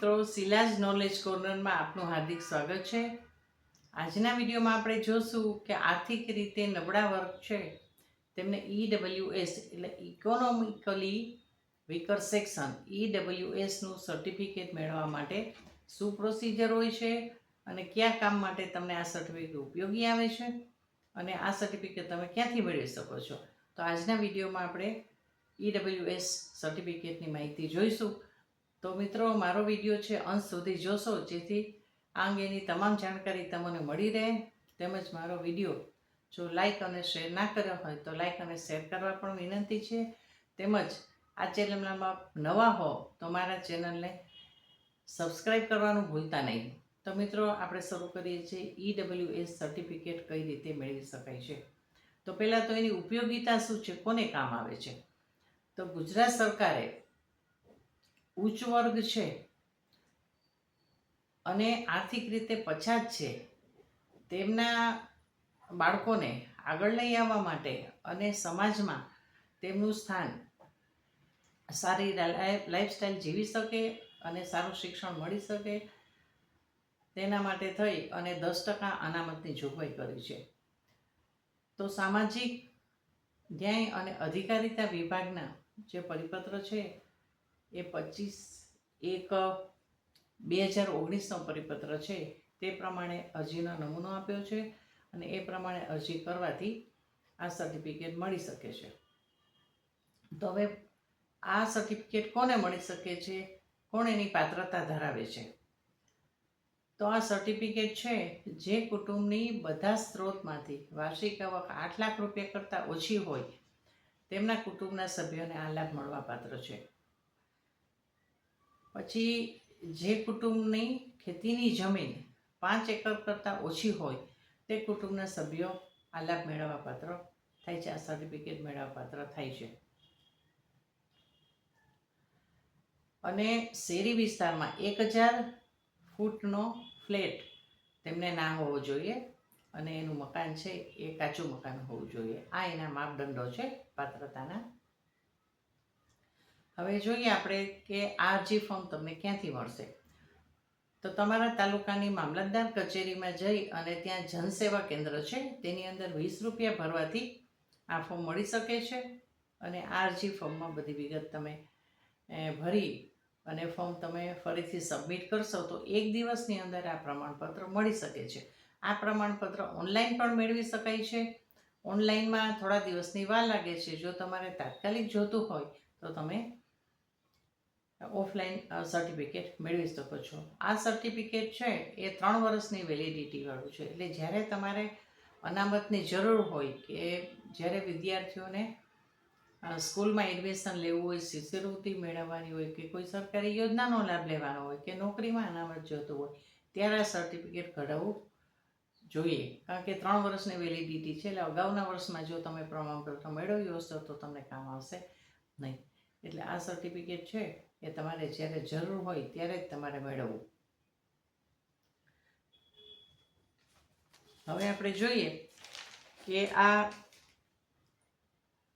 મિત્રો, શિલાજ નોલેજ કોર્નરમાં આપનું હાર્દિક સ્વાગત છે. આજના વિડીયોમાં આપણે જોશું કે આર્થિક રીતે નબળા વર્ગ છે, તેમને ઈડબ્લ્યુએસ એટલે ઇકોનોમિકલી વીકર સેક્શન ઈડબ્લ્યુએસનું સર્ટિફિકેટ મેળવવા માટે શું પ્રોસિજર હોય છે અને કયા કામ માટે તમને આ સર્ટિફિકેટ ઉપયોગી આવે છે અને આ સર્ટિફિકેટ તમે ક્યાંથી મેળવી શકો છો. તો આજના વિડીયોમાં આપણે ઈડબ્લ્યુએસ સર્ટિફિકેટની માહિતી જોઈશું. તો મિત્રો, મારો વીડિયો છે અંત સુધી જોશો, જેથી આ અંગેની તમામ જાણકારી તમને મળી રહે. તેમજ મારો વીડિયો જો લાઇક અને શેર ના કર્યો હોય, તો લાઇક અને શેર કરવા પણ વિનંતી છે. તેમજ આ ચેનલમાં નવા હો, તો મારા ચેનલને સબસ્ક્રાઈબ કરવાનું ભૂલતા નહીં. તો મિત્રો, આપણે શરૂ કરીએ છીએ. ઈડબ્લ્યુએસ સર્ટિફિકેટ કઈ રીતે મેળવી શકાય છે? તો પહેલાં તો એની ઉપયોગિતા શું છે? કોને કામ આવે છે? તો ગુજરાત સરકારે ઉચ્ચ વર્ગ છે અને આર્થિક રીતે પછાત છે, તેમના બાળકોને આગળ લઈ આવવા માટે અને સમાજમાં તેમનું સ્થાન સારી લાઈફસ્ટાઈલ જીવી શકે અને સારું શિક્ષણ મળી શકે તેના માટે થઈ અને દસ ટકા અનામતની જોગવાઈ કરી છે. તો સામાજિક ન્યાય અને અધિકારિતા વિભાગના જે પરિપત્ર છે એ પચીસ એક બે હજાર ઓગણીસનો પરિપત્ર છે. તે પ્રમાણે અરજીનો નમૂનો આપ્યો છે અને એ પ્રમાણે અરજી કરવાથી આ સર્ટિફિકેટ મળી શકે છે. તો હવે આ સર્ટિફિકેટ કોને મળી શકે છે? કોણ એની પાત્રતા ધરાવે છે? તો આ સર્ટિફિકેટ છે જે કુટુંબની બધા સ્ત્રોતમાંથી વાર્ષિક આવક આઠ લાખ રૂપિયા કરતાં ઓછી હોય, તેમના કુટુંબના સભ્યોને આ લાભ મળવા પાત્ર છે. પછી જે કુટુંબની ખેતીની જમીન પાંચ એકર કરતાં ઓછી હોય, તે કુટુંબના સભ્યો આ લાભ મેળવવા પાત્ર થાય છે, આ સર્ટિફિકેટ મેળવવા પાત્ર થાય છે. અને શેરી વિસ્તારમાં એક હજાર ફૂટનો ફ્લેટ તેમને ના હોવો જોઈએ અને એનું મકાન છે, એ કાચું મકાન હોવું જોઈએ. આ એના માપદંડો છે પાત્રતાના હવે જોઈએ આપણે કે આ અરજી ફોર્મ તમને ક્યાંથી મળશે. તો તમારા તાલુકાની મામલતદાર કચેરીમાં જઈ અને ત્યાં જનસેવા કેન્દ્ર છે, તેની અંદર વીસ રૂપિયા ભરવાથી આ ફોર્મ મળી શકે છે અને આ અરજી ફોર્મમાં બધી વિગત તમે ભરી અને ફોર્મ તમે ફરીથી સબમિટ કરશો તો એક દિવસની અંદર આ પ્રમાણપત્ર મળી શકે છે. આ પ્રમાણપત્ર ઓનલાઈન પણ મેળવી શકાય છે. ઓનલાઈનમાં થોડા દિવસની વાર લાગે છે. જો તમારે તાત્કાલિક જોતું હોય તો તમે ઓફલાઈન સર્ટિફિકેટ મેળવી શકો છો. આ સર્ટિફિકેટ છે, એ ત્રણ વર્ષની વેલિડિટીવાળું છે. એટલે જ્યારે તમારે અનામતની જરૂર હોય કે જ્યારે વિદ્યાર્થીઓને સ્કૂલમાં એડમિશન લેવું હોય, શિષ્યવૃત્તિ મેળવવાની હોય કે કોઈ સરકારી યોજનાનો લાભ લેવાનો હોય કે નોકરીમાં અનામત જોતું હોય, ત્યારે આ સર્ટિફિકેટ કઢાવવું જોઈએ. કારણ કે ત્રણ વર્ષની વેલિડિટી છે, એટલે અગાઉના વર્ષમાં જો તમે પ્રમાણપત્ર મેળવ્યું હશે તો તમને કામ આવશે નહીં. એટલે આ સર્ટિફિકેટ છે એ તમારે જ્યારે જરૂર હોય ત્યારે જ તમારે મેળવવું. હવે આપણે જોઈએ કે આ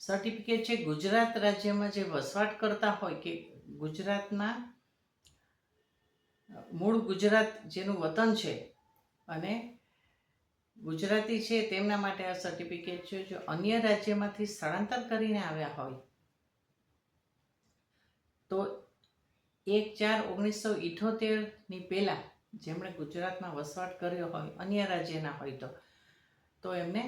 સર્ટિફિકેટ છે ગુજરાત રાજ્યમાં જે વસવાટ કરતા હોય કે ગુજરાતના મૂળ ગુજરાત જેનું વતન છે અને ગુજરાતી છે તેમના માટે આ સર્ટિફિકેટ છે જો અન્ય રાજ્યમાંથી સ્થળાંતર કરીને આવ્યા હોય, તો એક ચાર ઓગણીસો ઇઠોતેરની પહેલાં જેમણે ગુજરાતમાં વસવાટ કર્યો હોય, અન્ય રાજ્યના હોય તો તો એમને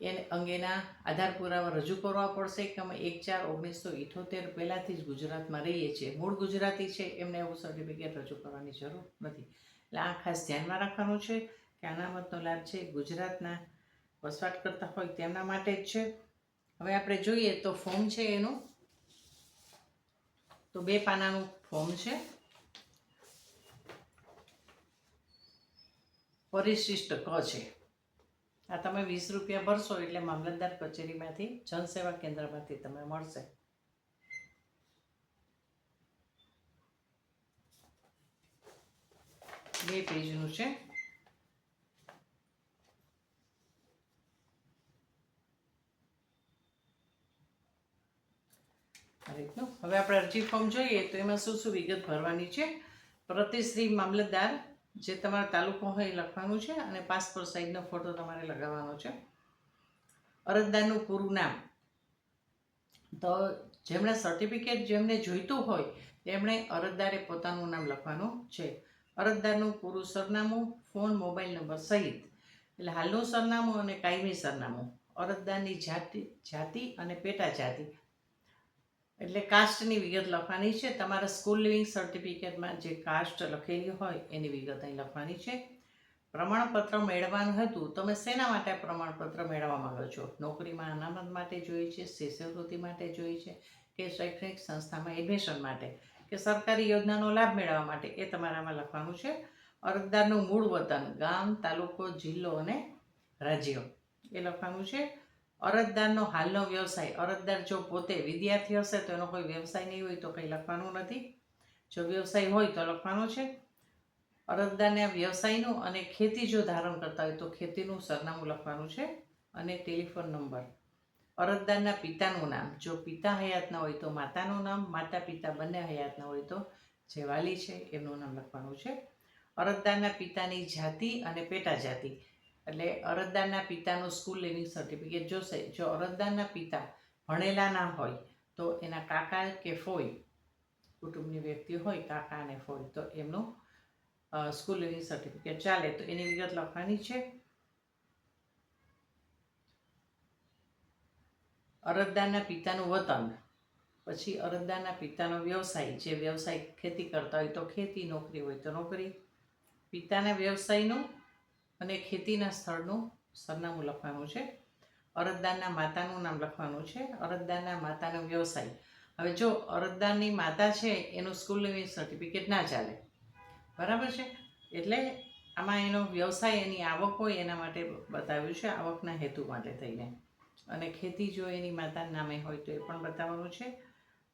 એ અંગેના આધાર પુરાવા રજૂ કરવા પડશે કે અમે એક ચાર ઓગણીસો ઇઠોતેર પહેલાંથી જ ગુજરાતમાં રહીએ છીએ. મૂળ ગુજરાતી છે, એમને એવું સર્ટિફિકેટ રજૂ કરવાની જરૂર નથી. એટલે આ ખાસ ધ્યાનમાં રાખવાનું છે કે અનામતનો લાભ છે, ગુજરાતના વસવાટ કરતા હોય તેમના માટે જ છે. હવે આપણે જોઈએ તો ફોર્મ છે એનું. તો બે પાનાનું ફોર્મ છે. પરિશિષ્ટ ક છે. આ તમે વીસ રૂપિયા ભરશો એટલે મામલતદાર કચેરીમાંથી જનસેવા કેન્દ્રમાંથી તમે મળશે. બે પેજનું છે. આ હવે આપણે અરજી ફોર્મ જોઈએ તો એમાં શું શું વિગત ભરવાની છે. પ્રતિશ્રી મામલતદાર જે તમારો તાલુકો હોય એ લખવાનું છે અને પાસપોર્ટ સાઇઝનો ફોટો તમારે લગાવવાનો છે. અરજદારનું પૂરું નામ. તો જેમણે સર્ટિફિકેટ જેમને જોઈતું હોય, તેમણે અરજદારે પોતાનું નામ લખવાનું છે. અરજદારનું પૂરું સરનામું ફોન મોબાઈલ નંબર સહિત. એટલે હાલનું સરનામું અને કાયમી સરનામું. અરજદારની જાતિ જાતિ અને પેટા જાતિ એટલે કાસ્ટની વિગત લખવાની છે. તમારા સ્કૂલ લિવિંગ સર્ટિફિકેટમાં જે કાસ્ટ લખેલી હોય એની વિગત અહીં લખવાની છે. પ્રમાણપત્ર મેળવવાનું હતું. તમે શેના માટે પ્રમાણપત્ર મેળવવા માંગો છો? નોકરીમાં અનામત માટે જોઈએ છે? શિષ્યવૃત્તિ માટે જોઈએ છે? કે શૈક્ષણિક સંસ્થામાં એડમિશન માટે? કે સરકારી યોજનાનો લાભ મેળવવા માટે? એ તમારામાં લખવાનું છે. અરજદારનું મૂળ વતન ગામ, તાલુકો, જિલ્લો અને રાજ્ય. એ લખવાનું છે. અરજદારનો હાલનો વ્યવસાય, અરજદાર જો પોતે વિદ્યાર્થી હશે તો એનો કોઈ વ્યવસાય નહીં હોય તો કંઈ લખવાનું નથી. જો વ્યવસાય હોય તો લખવાનું છે. અરજદારને વ્યવસાયનું અને ખેતી જો ધારણ કરતા હોય તો ખેતીનું સરનામું લખવાનું છે અને ટેલિફોન નંબર. અરજદારના પિતાનું નામ, જો પિતા હયાતના હોય તો માતાનું નામ, માતા પિતા બંને હયાતના હોય તો જે વાલી છે એમનું નામ લખવાનું છે. અરજદારના પિતાની જાતિ અને પેટા જાતિ એટલે અરજદારના પિતાનું સ્કૂલ લિવિંગ સર્ટિફિકેટ જોશે. જો અરજદારના પિતા ભણેલા ના હોય, તો એના કાકા કે ફોઈ, કુટુંબની વ્યક્તિ હોય, કાકા અને ફોઈ, તો એમનું સ્કૂલ લિવિંગ સર્ટિફિકેટ ચાલે. તો એની વિગત લખવાની છે. અરજદારના પિતાનું વતન. પછી અરજદારના પિતાનો વ્યવસાય. જે વ્યવસાય ખેતી કરતા હોય તો ખેતી, નોકરી હોય તો નોકરી. પિતાના વ્યવસાયનું અને ખેતીના સ્થળનું સરનામું લખવાનું છે. અરજદારના માતાનું નામ લખવાનું છે. અરજદારના માતાનો વ્યવસાય. હવે જો અરજદારની માતા છે, એનું સ્કૂલ લિવિંગ સર્ટિફિકેટ ના ચાલે. બરાબર છે? એટલે આમાં એનો વ્યવસાય, એની આવક હોય એના માટે બતાવ્યું છે, આવકના હેતુ માટે થઈને. અને ખેતી જો એની માતાના નામે હોય તો એ પણ બતાવવાનું છે.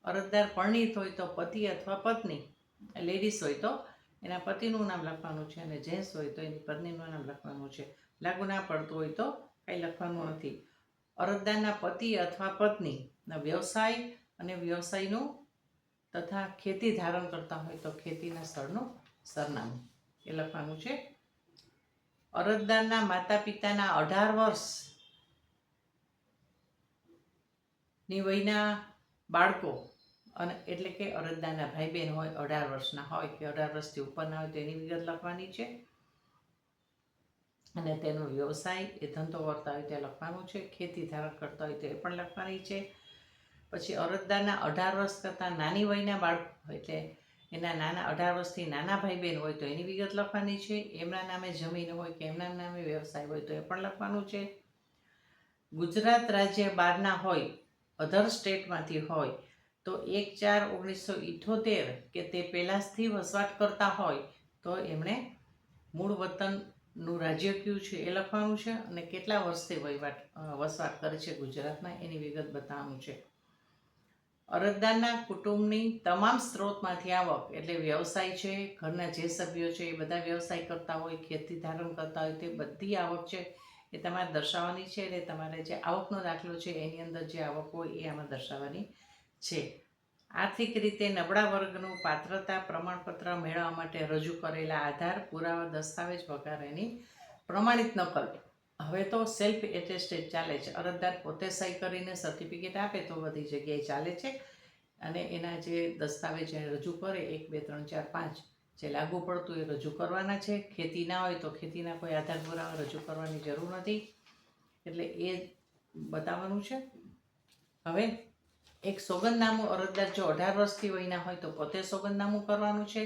અરજદાર પરણિત હોય તો પતિ અથવા પત્ની લેડીઝ હોય તો એના પતિનું નામ લખવાનું છે અને જેન્ટ્સ હોય તો એની પત્નીનું નામ લખવાનું છે. લાગુ ના પડતું હોય તો કંઈ લખવાનું નથી. અરજદારના પતિ અથવા પત્નીના વ્યવસાય અને વ્યવસાયનું તથા ખેતી ધારણ કરતા હોય તો ખેતીના સ્થળનું સરનામું એ લખવાનું છે. અરજદારના માતા પિતાના અઢાર વર્ષની વયના બાળકો અને એટલે કે અરજદારના ભાઈ બહેન હોય, અઢાર વર્ષના હોય કે અઢાર વર્ષથી ઉપરના હોય તો એની વિગત લખવાની છે. અને તેનો વ્યવસાય એ ધંધો કરતા હોય તે લખવાનું છે. ખેતી ધારણ કરતા હોય તો પણ લખવાની છે. પછી અરજદારના અઢાર વર્ષ કરતાં નાની વયના બાળકો એટલે એના નાના અઢાર વર્ષથી નાના ભાઈ બહેન હોય તો એની વિગત લખવાની છે. એમના નામે જમીન હોય કે એમના નામે વ્યવસાય હોય તો એ પણ લખવાનું છે. ગુજરાત રાજ્ય બહારના હોય, અધર સ્ટેટમાંથી હોય તો એક ચાર ઓગણીસો ઇઠોતેર કે તે પહેલાંથી વસવાટ કરતા હોય, તો એમણે મૂળ વતનનું રાજ્ય કયું છે એ લખવાનું છે અને કેટલા વર્ષથી વહીવટ વસવાટ કરે છે ગુજરાતમાં એની વિગત બતાવવાનું છે. અરજદારના કુટુંબની તમામ સ્ત્રોતમાંથી આવક એટલે વ્યવસાય છે, ઘરના જે સભ્યો છે એ બધા વ્યવસાય કરતા હોય, ખેતી ધારણ કરતા હોય, તે બધી આવક છે એ તમારે દર્શાવવાની છે એટલે તમારે જે આવકનો દાખલો છે એની અંદર જે આવક હોય એ આમાં દર્શાવવાની છે. આર્થિક રીતે નબળા વર્ગનું પાત્રતા પ્રમાણપત્ર મેળવવા માટે રજૂ કરેલા આધાર પુરાવા દસ્તાવેજ વગેરેની પ્રમાણિત નકલ. હવે તો સેલ્ફ એટેસ્ટેડ ચાલે છે. અરજદાર પોતે સહી કરીને સર્ટિફિકેટ આપે તો બધી જગ્યાએ ચાલે છે. અને એના જે દસ્તાવેજ રજૂ કરે, એક, બે, ત્રણ, ચાર, પાંચ જે લાગુ પડતું એ રજૂ કરવાના છે. ખેતી ના હોય તો ખેતીના કોઈ આધાર પુરાવા રજૂ કરવાની જરૂર નથી. એટલે એ બતાવવાનું છે. હવે એક સોગંદનામું અરજદાર જો અઢાર વર્ષથી વયના હોય તો પોતે સોગંદનામું કરવાનું છે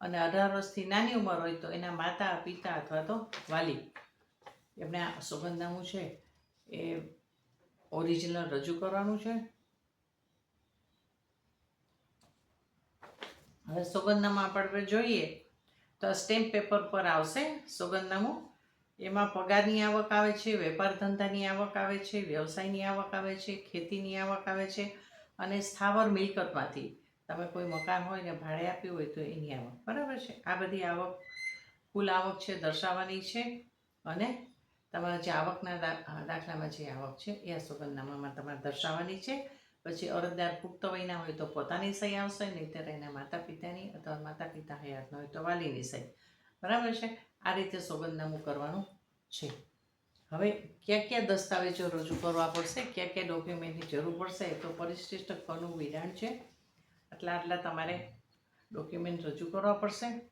અને અઢાર વર્ષથી નાની ઉંમર હોય તો એના માતા, પિતા અથવા તો વાલી. એમને આ સોગંદનામું છે એ ઓરિજિનલ રજૂ કરવાનું છે. હવે સોગંદનામા આપણે જોઈએ તો સ્ટેમ્પ પેપર પર આવશે સોગંદનામું. એમાં પગારની આવક આવે છે, વેપાર ધંધાની આવક આવે છે, વ્યવસાયની આવક આવે છે, ખેતીની આવક આવે છે. અને સ્થાવર મિલકતમાંથી તમે કોઈ મકાન હોય ને ભાડે આપ્યું હોય તો એની આવક. બરાબર છે? આ બધી આવક, કુલ આવક છે દર્શાવવાની છે અને તમારા જે આવકના દાખલામાં જે આવક છે એ સોગંદનામામાં તમારે દર્શાવવાની છે. પછી અરજદાર પુખ્ત વયના હોય તો પોતાની સહી આવશે, નહીંતર એના માતા પિતાની અથવા માતા પિતા હયાત હોય તો વાલીની સહી. બરાબર છે? આ રીતે સોગંદનામું કરવાનું છે. હવે કયા કયા દસ્તાવેજો રજૂ કરવા પડશે? કયા કયા ડોક્યુમેન્ટની જરૂર પડશે? તો પરિશિષ્ટ કનું વિધાન છે. આટલા આટલા તમારે ડોક્યુમેન્ટ રજૂ કરવા પડશે.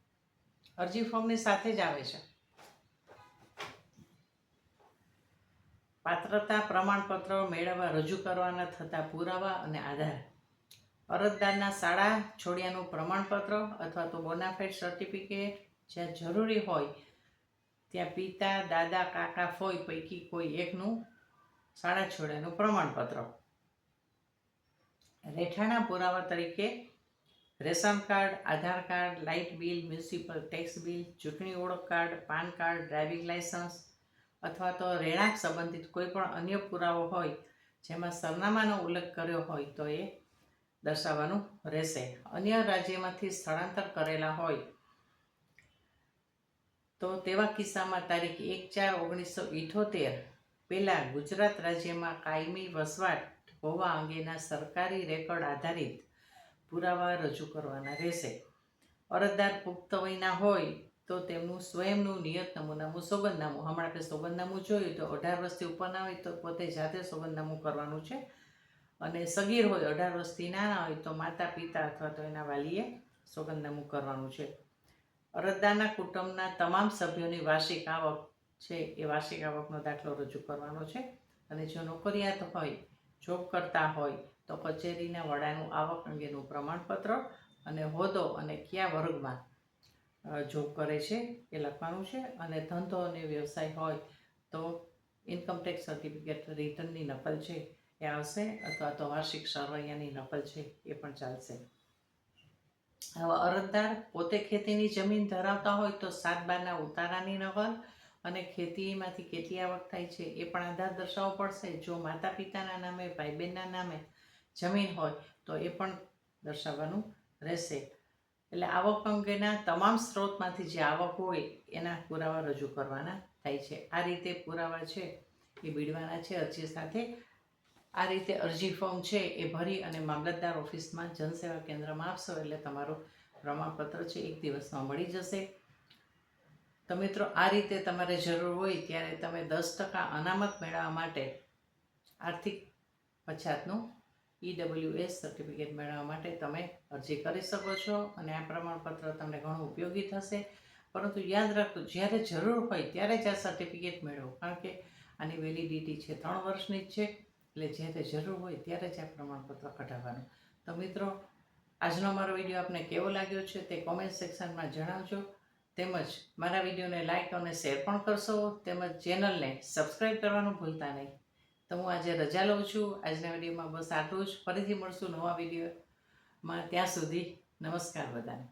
અરજી ફોર્મની સાથે જ આવે છે. પાત્રતા, પ્રમાણપત્ર મેળવવા, રજૂ કરવાના થતા પુરાવા અને આધાર. અરજદારના શાળા, છોડ્યાનું પ્રમાણપત્ર અથવા તો બોનાફાઇડ સર્ટિફિકેટ જ્યાં જરૂરી હોય ત્યાં પિતા, દાદા, કાકા, ફોઈ પૈકી કોઈ એકનું શાળા છોડ્યાનું પ્રમાણપત્ર. રહેઠાણા પુરાવા તરીકે ration card, Aadhaar card, light bill, municipal tax bill, ચૂંટણી ઓળખ card, PAN card, driving licence અથવા તો રહેણાંક સંબંધિત કોઈ પણ અન્ય પુરાવો હોય જેમાં સરનામાનો ઉલ્લેખ કર્યો હોય તો એ દર્શાવવાનું રહેશે. અન્ય રાજ્યમાંથી સ્થળાંતર કરેલા હોય તો તેવા કિસ્સામાં તારીખ એક ચાર ઓગણીસો ઇઠોતેર પહેલાં ગુજરાત રાજ્યમાં કાયમી વસવાટ હોવા અંગેના સરકારી રેકોર્ડ આધારિત પુરાવા રજૂ કરવાના રહેશે. અરજદાર પુખ્ત વયના હોય તો તેમનું સ્વયંનું નિયત નમૂનામું સોગંદનામું, હમણાં આપણે સોગંદનામું જોયું તો અઢાર વર્ષથી ઉપરના હોય તો પોતે જાતે સોગંદનામું કરવાનું છે. અને સગીર હોય, અઢાર વર્ષથી નાના હોય તો માતા પિતા અથવા તો એના વાલીએ સોગંદનામું કરવાનું છે. અરજદારના કુટુંબના તમામ સભ્યોની વાર્ષિક આવક છે, એ વાર્ષિક આવકનો દાખલો રજૂ કરવાનો છે. અને જો નોકરિયાત હોય, જોબ કરતા હોય, તો કચેરીના વડાનું આવક અંગેનું પ્રમાણપત્ર અને હોદ્દો અને કયા વર્ગમાં જોબ કરે છે, એ લખવાનું છે. અને ધંધો અને વ્યવસાય હોય, તો ઇન્કમટેક્સ સર્ટિફિકેટ રિટર્નની નકલ છે, એ આવશે. અથવા તો વાર્ષિક સરવૈયાની નકલ છે, એ પણ ચાલશે. અરજદાર પોતે ખેતીની જમીન ધરાવતા હોય તો સાત બારના ઉતારાની નકલ અને ખેતીમાંથી કેટલી આવક થાય છે એ પણ આધાર દર્શાવવો પડશે. જો માતા પિતાના નામે ભાઈ બહેનના નામે જમીન હોય તો એ પણ દર્શાવવાનું રહેશે. એટલે આવક અંગેના તમામ સ્ત્રોતમાંથી જે આવક હોય એના પુરાવા રજૂ કરવાના થાય છે. આ રીતે પુરાવા છે એ બીડવાના છે. અરજી સાથે આ રીતે અરજી ફોર્મ છે એ ભરી અને મામલતદાર ઓફિસમાં જનસેવા કેન્દ્રમાં આપશો એટલે તમારું પ્રમાણપત્ર છે એક દિવસમાં મળી જશે. તો મિત્રો, આ રીતે તમારે જરૂર હોય ત્યારે તમે દસ ટકા અનામત મેળવવા માટે આર્થિક પછાતનું ઈડબ્લ્યુએસ સર્ટિફિકેટ મેળવવા માટે તમે અરજી કરી શકો છો અને આ પ્રમાણપત્ર તમને ઘણું ઉપયોગી થશે. પરંતુ યાદ રાખો જ્યારે જરૂર હોય ત્યારે જ આ સર્ટિફિકેટ મેળવો, કારણ કે આની વેલિડિટી છે ત્રણ વર્ષની જ છે. એટલે જ્યારે જરૂર હોય ત્યારે જ આ પ્રમાણપત્ર કઢાવવાનું. તો મિત્રો, આજનો મારો વીડિયો આપને કેવો લાગ્યો છે તે કોમેન્ટ સેક્શનમાં જણાવજો. તેમજ મારા વિડીયોને લાઇક અને શેર પણ કરશો. તેમજ ચેનલને સબસ્ક્રાઈબ કરવાનું ભૂલતા નહીં. તો હું આજે રજા લઉં છું. આજના વિડીયોમાં બસ આટલું જ. ફરીથી મળશું નવા વિડીયોમાં. ત્યાં સુધી નમસ્કાર બધાને.